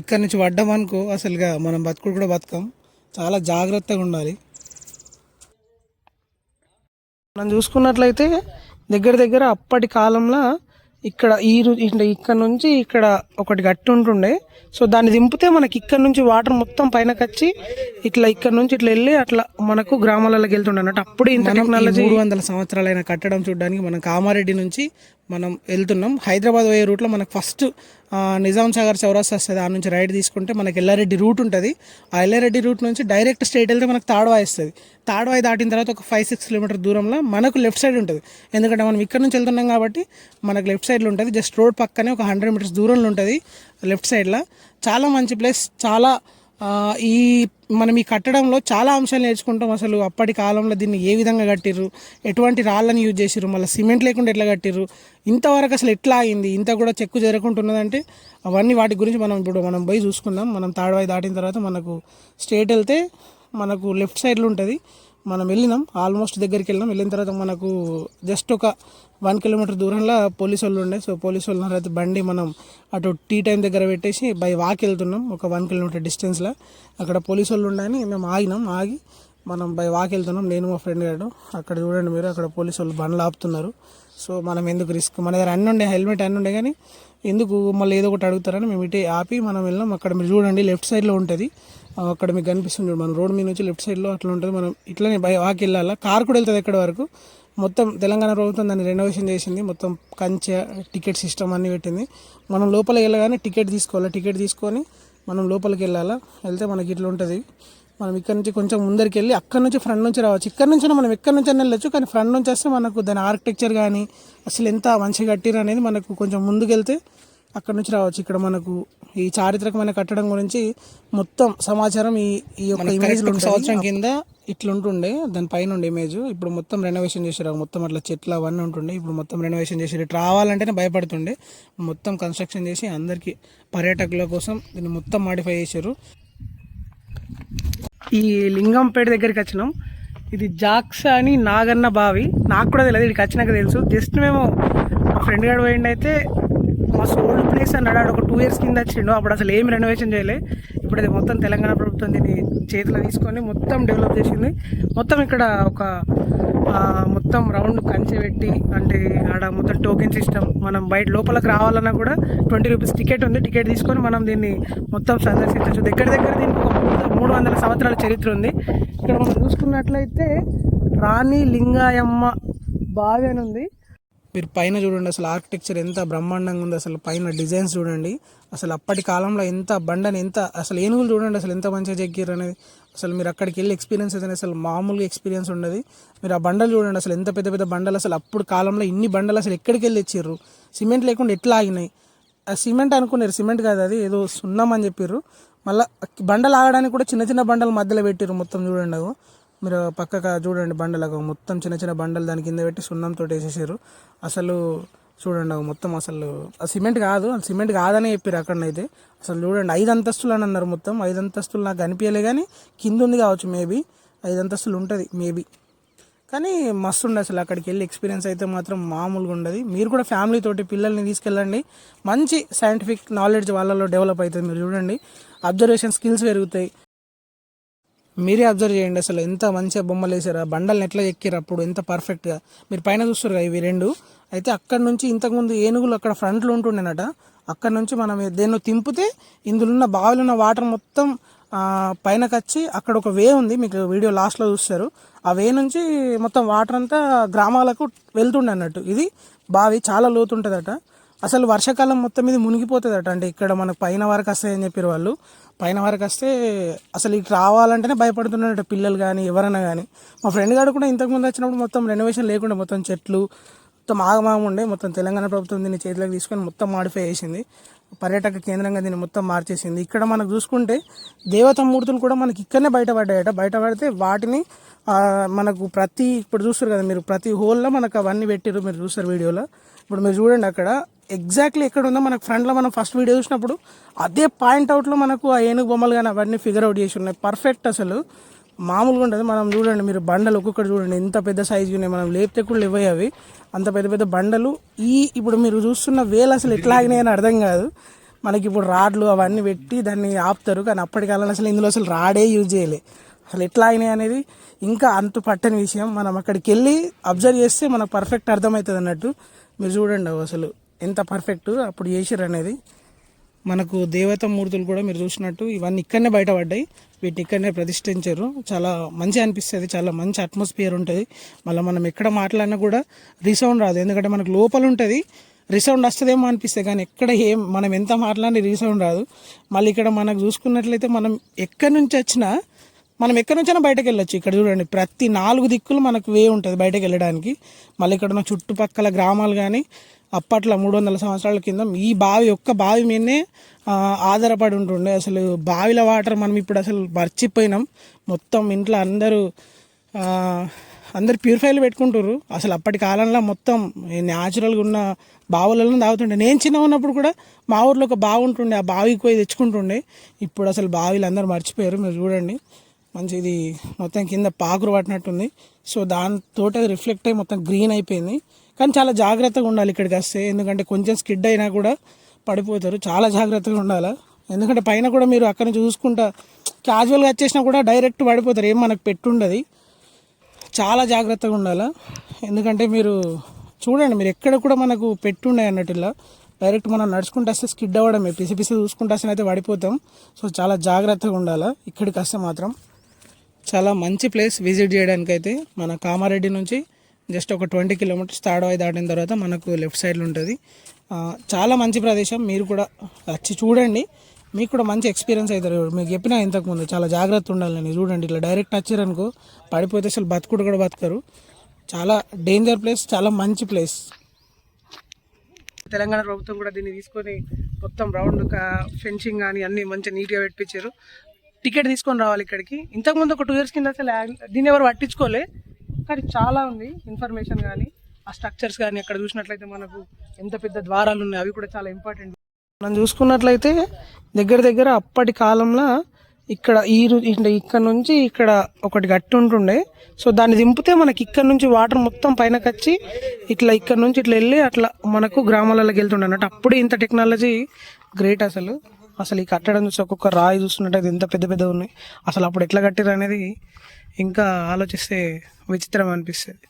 ఇక్కడ నుంచి పడ్డామనుకో అసలుగా మనం బతుకుడు కూడా బతకం. చాలా జాగ్రత్తగా ఉండాలి. మనం చూసుకున్నట్లయితే దగ్గర దగ్గర అప్పటి కాలంలో ఇక్కడ ఈ ఇక్కడ నుంచి ఇక్కడ ఒకటి గట్టి ఉంటుండే. సో దాన్ని దింపితే మనకి ఇక్కడ నుంచి వాటర్ మొత్తం పైనకి వచ్చి ఇట్లా ఇక్కడ నుంచి ఇట్లా వెళ్ళి అట్లా మనకు గ్రామాలలోకి వెళ్తుండే అన్నట్టు అప్పుడు ఇంత టెక్నాలజీ మూడు వందల సంవత్సరాలైన కట్టడం చూడడానికి మనం కామారెడ్డి నుంచి మనం వెళ్తున్నాం. హైదరాబాద్ పోయే రూట్లో మనకు ఫస్ట్ నిజాం సాగర్ చౌరస్తా వస్తుంది ఆ నుంచి రైడ్ తీసుకుంటే మనకి ఎల్లారెడ్డి రూట్ ఉంటుంది. ఆ ఎల్లారెడ్డి రూట్ నుంచి డైరెక్ట్ స్ట్రైట్ వెళ్తే మనకు తాడవాయి వస్తుంది. తాడవాయి దాటిన తర్వాత ఒక ఫైవ్ సిక్స్ కిలోమీటర్ దూరంలో మనకు లెఫ్ట్ సైడ్ ఉంటుంది. ఎందుకంటే మనం ఇక్కడ నుంచి వెళ్తున్నాం కాబట్టి మనకు లెఫ్ట్ సైడ్లో ఉంటుంది. జస్ట్ రోడ్ పక్కనే ఒక హండ్రెడ్ మీటర్స్ దూరంలో ఉంటుంది లెఫ్ట్ సైడ్లో. చాలా మంచి ప్లేస్ చాలా ఈ మనం ఈ కట్టడంలో చాలా అంశాలు నేర్చుకుంటాం అసలు. అప్పటి కాలంలో దీన్ని ఏ విధంగా కట్టిర్రు? ఎటువంటి రాళ్ళని యూజ్ చేసిర్రు? మళ్ళీ సిమెంట్ లేకుండా ఎట్లా కట్టిర్రు? ఇంతవరకు అసలు ఎట్లా అయింది? ఇంత కూడా చెక్కు జరగకుంటున్నదంటే అవన్నీ వాటి గురించి మనం ఇప్పుడు మనం పోయి చూసుకుందాం. మనం తాడవాయి దాటిన తర్వాత మనకు స్ట్రేట్ వెళ్తే మనకు లెఫ్ట్ సైడ్లో ఉంటుంది. మనం వెళ్ళినాం ఆల్మోస్ట్ దగ్గరికి వెళ్ళినాం. వెళ్ళిన తర్వాత మనకు జస్ట్ ఒక వన్ కిలోమీటర్ దూరంలో పోలీసు వాళ్ళు ఉండే. సో పోలీసు వాళ్ళు అయితే బండి మనం అటు టీ టైం దగ్గర పెట్టేసి బై వాక్ వెళ్తున్నాం. ఒక వన్ కిలోమీటర్ డిస్టెన్స్లో అక్కడ పోలీసు వాళ్ళు ఉండని మేము ఆగినాం. ఆగి మనం బై వాక్ వెళ్తున్నాం. నేను మా ఫ్రెండ్ గారు అక్కడ చూడండి మీరు అక్కడ పోలీసు వాళ్ళు బండ్లు ఆపుతున్నారు. సో మనం ఎందుకు రిస్క్? మన దగ్గర అన్నీ ఉండే హెల్మెట్ అన్నీ ఉండే కానీ ఎందుకు మళ్ళీ ఏదో ఒకటి అడుగుతారని మేము ఇటే ఆపి మనం వెళ్ళాం అక్కడ మీరు చూడండి లెఫ్ట్ సైడ్లో ఉంటుంది. అక్కడ మీకు కనిపిస్తుంది మనం మన రోడ్ మీద నుంచి లెఫ్ట్ సైడ్లో అట్లా ఉంటుంది. మనం ఇట్లనే బై వాక్ వెళ్ళాలా? కార్ కూడా వెళ్తుంది ఎక్కడి వరకు? మొత్తం తెలంగాణ ప్రభుత్వం దాన్ని రెనోవేషన్ చేసింది. మొత్తం కంచె టికెట్ సిస్టమ్ అన్నీ పెట్టింది. మనం లోపల వెళ్ళగానే టికెట్ తీసుకోవాలి? టికెట్ తీసుకొని మనం లోపలికి వెళ్ళాలా? వెళ్తే మనకి ఇట్లా ఉంటుంది. మనం ఇక్కడ నుంచి కొంచెం ముందరికి వెళ్ళి అక్కడ నుంచి ఫ్రంట్ నుంచి రావచ్చు. ఇక్కడ నుంచి మనం ఎక్కడి నుంచి అయినా వెళ్ళొచ్చు కానీ ఫ్రంట్ నుంచి వస్తే మనకు దాని ఆర్కిటెక్చర్ కానీ అసలు ఎంత మంచిగా కట్టిరు అనేది మనకు కొంచెం ముందుకు వెళ్తే అక్కడ నుంచి రావచ్చు. ఇక్కడ మనకు ఈ చారిత్రకమైన కట్టడం గురించి మొత్తం సమాచారం ఈ ఈ యొక్క ఇమేజ్ సంవత్సరం కింద ఇట్లా ఉంటుండే దాని పైన ఉండే ఇమేజ్ ఇప్పుడు మొత్తం రెనోవేషన్ చేసారు మొత్తం అట్లా చెట్లు అవన్నీ ఉంటుండే. ఇప్పుడు మొత్తం రెనోవేషన్ చేసారు ఇటు రావాలంటేనే భయపడుతుండే. మొత్తం కన్స్ట్రక్షన్ చేసి అందరికీ పర్యాటకుల కోసం దీన్ని మొత్తం మాడిఫై చేశారు. ఈ లింగంపేట దగ్గరికి వచ్చినాం. ఇది జాక్స్ అని నాగన్న బావి. నాకు కూడా తెలియదు ఇక్కడికి వచ్చినాక తెలుసు. జస్ట్ మేము మా ఫ్రెండ్ గారు పోయిండి అయితే మస్తు ఓల్డ్ ప్లేస్ అన్నాడు. ఆడ ఒక టూ ఇయర్స్ కింద వచ్చిండు. అప్పుడు అసలు ఏం రెనోవేషన్ చేయలే. ఇప్పుడు అది మొత్తం తెలంగాణ ప్రభుత్వం దీన్ని చేతిలో తీసుకొని మొత్తం డెవలప్ చేసింది. మొత్తం ఇక్కడ ఒక మొత్తం రౌండ్ కంచె పెట్టి అంటే ఆడ మొత్తం టోకెన్ సిస్టమ్ మనం బయట లోపలికి రావాలన్నా కూడా ట్వంటీ రూపీస్ టికెట్ ఉంది. టికెట్ తీసుకొని మనం దీన్ని మొత్తం సందర్శించవచ్చు. దగ్గర దగ్గర దీనికి ఒక మూడు వందల సంవత్సరాల చరిత్ర ఉంది. ఇక్కడ మనం చూసుకున్నట్లయితే రాణి లింగాయమ్మ బావి అని ఉంది. మీరు పైన చూడండి అసలు ఆర్కిటెక్చర్ ఎంత బ్రహ్మాండంగా ఉంది అసలు పైన డిజైన్స్ చూడండి. అసలు అప్పటి కాలంలో ఎంత బండని ఎంత అసలు ఏనుగులు చూడండి అసలు ఎంత మంచిగా చెక్కారు అనేది. అసలు మీరు అక్కడికి వెళ్ళి ఎక్స్పీరియన్స్ అయితే అసలు మామూలుగా ఎక్స్పీరియన్స్ ఉండదు. మీరు ఆ బండలు చూడండి అసలు ఎంత పెద్ద పెద్ద బండలు అసలు అప్పుడు కాలంలో ఇన్ని బండలు అసలు ఎక్కడికి వెళ్ళి తెచ్చారు సిమెంట్ లేకుండా ఎట్లా ఆగినాయి? ఆ సిమెంట్ అనుకున్నారు సిమెంట్ కాదు అది ఏదో సున్నం అని చెప్పారు మళ్ళీ బండలు ఆగడానికి కూడా చిన్న చిన్న బండలు మధ్యలో పెట్టారు మొత్తం చూడండి మీరు పక్కగా చూడండి బండలు అగో మొత్తం చిన్న చిన్న బండలు దాని కింద పెట్టి సున్నంతో వేసేసారు. అసలు చూడండి మొత్తం అసలు ఆ సిమెంట్ కాదు సిమెంట్ కాదని చెప్పారు అక్కడనైతే. అసలు చూడండి ఐదు అంతస్తులు అని అన్నారు మొత్తం. ఐదు అంతస్తులు నాకు కనిపించలే కానీ కింద ఉంది కావచ్చు మేబీ ఐదు అంతస్తులు ఉంటుంది మేబీ కానీ మస్తు ఉండే అసలు అక్కడికి వెళ్ళి ఎక్స్పీరియన్స్ అయితే మాత్రం మామూలుగా ఉండదు. మీరు కూడా ఫ్యామిలీ తోటి పిల్లల్ని తీసుకెళ్ళండి. మంచి సైంటిఫిక్ నాలెడ్జ్ వాళ్ళలో డెవలప్ అవుతుంది మీరు చూడండి. అబ్జర్వేషన్ స్కిల్స్ పెరుగుతాయి. మీరే అబ్జర్వ్ చేయండి అసలు ఎంత మంచిగా బొమ్మలు వేసారా. బండల్ని ఎట్లా ఎక్కిరు అప్పుడు ఎంత పర్ఫెక్ట్గా మీరు పైన చూస్తారు కదా ఇవి రెండు. అయితే అక్కడ నుంచి ఇంతకుముందు ఏనుగులు అక్కడ ఫ్రంట్లో ఉంటుండేనట. అక్కడ నుంచి మనం దేన్నో తింపితే ఇందులో ఉన్న బావిలో ఉన్న వాటర్ మొత్తం పైనకి వచ్చి అక్కడ ఒక వే ఉంది. మీకు వీడియో లాస్ట్లో చూస్తారు. ఆ వే నుంచి మొత్తం వాటర్ అంతా గ్రామాలకు వెళ్తుండే అన్నట్టు ఇది బావి చాలా లోతుంటుందట. అసలు వర్షాకాలం మొత్తం మీద మునిగిపోతుందట అంటే ఇక్కడ మనకు పైన వరకు వస్తాయని చెప్పారు వాళ్ళు. పైన వరకు వస్తే అసలు ఇటు రావాలంటేనే భయపడుతున్నారట పిల్లలు కానీ ఎవరైనా కానీ. మా ఫ్రెండ్ గారు కూడా ఇంతకుముందు వచ్చినప్పుడు మొత్తం రెనోవేషన్ లేకుండా మొత్తం చెట్లు మొత్తం ఆగమాగం ఉండే. మొత్తం తెలంగాణ ప్రభుత్వం దీన్ని చేతిలోకి తీసుకొని మొత్తం మాడిఫై చేసింది. పర్యాటక కేంద్రంగా దీన్ని మొత్తం మార్చేసింది. ఇక్కడ మనకు చూసుకుంటే దేవత మూర్తులు కూడా మనకి ఇక్కడనే బయటపడ్డాయట. బయటపడితే వాటిని మనకు ప్రతి ఇప్పుడు చూస్తారు కదా మీరు ప్రతి హోల్లో మనకు అవన్నీ పెట్టారు మీరు చూస్తారు వీడియోలో. ఇప్పుడు మీరు చూడండి అక్కడ. ఎగ్జాక్ట్లీ ఎక్కడ ఉందో మనకు ఫ్రంట్లో మనం ఫస్ట్ వీడియో చూసినప్పుడు అదే పాయింట్ అవుట్లో మనకు ఆ ఏనుగు బొమ్మలు కానీ అవన్నీ ఫిగర్ అవుట్ చేసి ఉన్నాయి. పర్ఫెక్ట్ అసలు. మామూలుగా ఉంటుంది మనం చూడండి మీరు బండలు ఒక్కొక్కటి చూడండి. ఎంత పెద్ద సైజు ఉన్నాయి. మనం లేపితే కూడా ఇవ్వయి అవి. అంత పెద్ద పెద్ద బండలు. ఈ ఇప్పుడు మీరు చూస్తున్న వేలు అసలు ఎట్లా ఆగినాయి అని అర్థం కాదు. మనకి ఇప్పుడు రాడ్లు అవన్నీ పెట్టి దాన్ని ఆపుతారు. కానీ అప్పటి కాలంలో అసలు ఇందులో అసలు రాడే యూజ్ చేయలే. అసలు ఎట్లా అయినాయి అనేది ఇంకా అంత పట్టని విషయం. మనం అక్కడికి వెళ్ళి అబ్జర్వ్ చేస్తే మనకు పర్ఫెక్ట్ అర్థమవుతుంది అన్నట్టు. మీరు చూడండి అవి అసలు. ఎంత పర్ఫెక్ట్ అప్పుడు చేసిర్రు అనేది. మనకు దేవత మూర్తులు కూడా మీరు చూసినట్టు ఇవన్నీ ఇక్కడనే బయటపడ్డాయి. వీటిని ఇక్కడనే ప్రతిష్ఠించారు. చాలా మంచి అనిపిస్తుంది. చాలా మంచి అట్మాస్ఫియర్ ఉంటుంది. మళ్ళీ మనం ఎక్కడ మాట్లాడినా కూడా రీసౌండ్ రాదు. ఎందుకంటే మనకు లోపల ఉంటుంది. రీసౌండ్ వస్తుందేమో అనిపిస్తుంది. కానీ ఎక్కడ ఏం మనం ఎంత మాట్లాడినా రీసౌండ్ రాదు. మళ్ళీ ఇక్కడ మనకు చూసుకున్నట్లయితే మనం ఎక్కడి నుంచి వచ్చినా మనం ఎక్కడి నుంచైనా బయటకు వెళ్ళొచ్చు. ఇక్కడ చూడండి ప్రతి నాలుగు దిక్కులు మనకు వే ఉంటుంది బయటకు వెళ్ళడానికి. మళ్ళీ ఇక్కడ ఉన్న చుట్టుపక్కల గ్రామాలు కానీ అప్పట్లో మూడు వందల సంవత్సరాల కింద ఈ బావి ఒక్క బావి మీదనే ఆధారపడి ఉంటుండే. అసలు బావిల వాటర్ మనం ఇప్పుడు అసలు మర్చిపోయినాం. మొత్తం ఇంట్లో అందరూ అందరు ప్యూరిఫైలు పెట్టుకుంటారు అసలు అప్పటి కాలంలో మొత్తం న్యాచురల్గా ఉన్న బావులలో తాగుతుండే. నేను చిన్న ఉన్నప్పుడు కూడా మా ఊర్లో ఒక బావి ఉంటుండే. ఆ బావికి పోయి తెచ్చుకుంటుండే. ఇప్పుడు అసలు బావిలు అందరూ మర్చిపోయారు. మీరు చూడండి. మంచిది మొత్తం కింద పాకురు పట్టినట్టుంది. సో దాని అది రిఫ్లెక్ట్ అయ్యి మొత్తం గ్రీన్ అయిపోయింది. కానీ చాలా జాగ్రత్తగా ఉండాలి ఇక్కడికి వస్తే. ఎందుకంటే కొంచెం స్కిడ్ అయినా కూడా పడిపోతారు. చాలా జాగ్రత్తగా ఉండాలి? ఎందుకంటే పైన కూడా మీరు అక్కడ నుంచి చూసుకుంటా క్యాజువల్గా వచ్చేసినా కూడా డైరెక్ట్ పడిపోతారు. ఏం మనకు పెట్టుండదు చాలా జాగ్రత్తగా ఉండాలి? ఎందుకంటే మీరు చూడండి మీరు ఎక్కడ కూడా మనకు పెట్టుండే అన్నట్టు డైరెక్ట్ మనం నడుచుకుంటూ వస్తే స్కిడ్ అవ్వడమే. పిసి పిసి చూసుకుంటూ వస్తే అయితే పడిపోతాం. సో చాలా జాగ్రత్తగా ఉండాలి? ఇక్కడికి వస్తే మాత్రం చాలా మంచి ప్లేస్ విజిట్ చేయడానికి అయితే మన కామారెడ్డి నుంచి జస్ట్ ఒక ట్వంటీ కిలోమీటర్స్ తాడవాయి దాటిన తర్వాత మనకు లెఫ్ట్ సైడ్లో ఉంటుంది. చాలా మంచి ప్రదేశం. మీరు కూడా వచ్చి చూడండి. మీకు కూడా మంచి ఎక్స్పీరియన్స్ అవుతారు. మీకు చెప్పినా ఇంతకుముందు చాలా జాగ్రత్త ఉండాలని చూడండి ఇట్లా డైరెక్ట్ వచ్చారనుకో పడిపోతే అసలు బతుకుడు కూడా బతకరు. చాలా డేంజర్ ప్లేస్ చాలా మంచి ప్లేస్ తెలంగాణ ప్రభుత్వం కూడా దీన్ని తీసుకొని మొత్తం రౌండ్ ఫెన్సింగ్ కానీ అన్నీ మంచిగా నీట్గా పెట్టించారు. టికెట్ తీసుకొని రావాలి ఇక్కడికి. ఇంతకుముందు ఒక టూ ఇయర్స్ కింద అసలు దీన్ని ఎవరు పట్టించుకోలే. కానీ చాలా ఉంది ఇన్ఫర్మేషన్ కానీ ఆ స్ట్రక్చర్స్ కానీ అక్కడ చూసినట్లయితే మనకు ఎంత పెద్ద ద్వారాలు ఉన్నాయి అవి కూడా చాలా ఇంపార్టెంట్. మనం చూసుకున్నట్లయితే దగ్గర దగ్గర అప్పటి కాలంలో ఇక్కడ ఈ ఇక్కడ నుంచి ఇక్కడ ఒకటి గట్టి ఉంటుండే. సో దాన్ని దింపితే మనకి ఇక్కడ నుంచి వాటర్ మొత్తం పైనకి వచ్చి ఇట్లా ఇక్కడ నుంచి ఇట్లా వెళ్ళి అట్లా మనకు గ్రామాలలోకి వెళ్తుండే అన్నట్టు. అప్పుడు ఇంత టెక్నాలజీ గ్రేట్ అసలు. అసలు ఈ కట్టడం చూసి ఒక్కొక్క రాయి చూస్తున్నట్టయితే ఎంత పెద్ద పెద్ద ఉన్నాయి. అసలు అప్పుడు ఎట్లా కట్టారు అనేది ఇంకా ఆలోచిస్తే విచిత్రం అనిపిస్తుంది.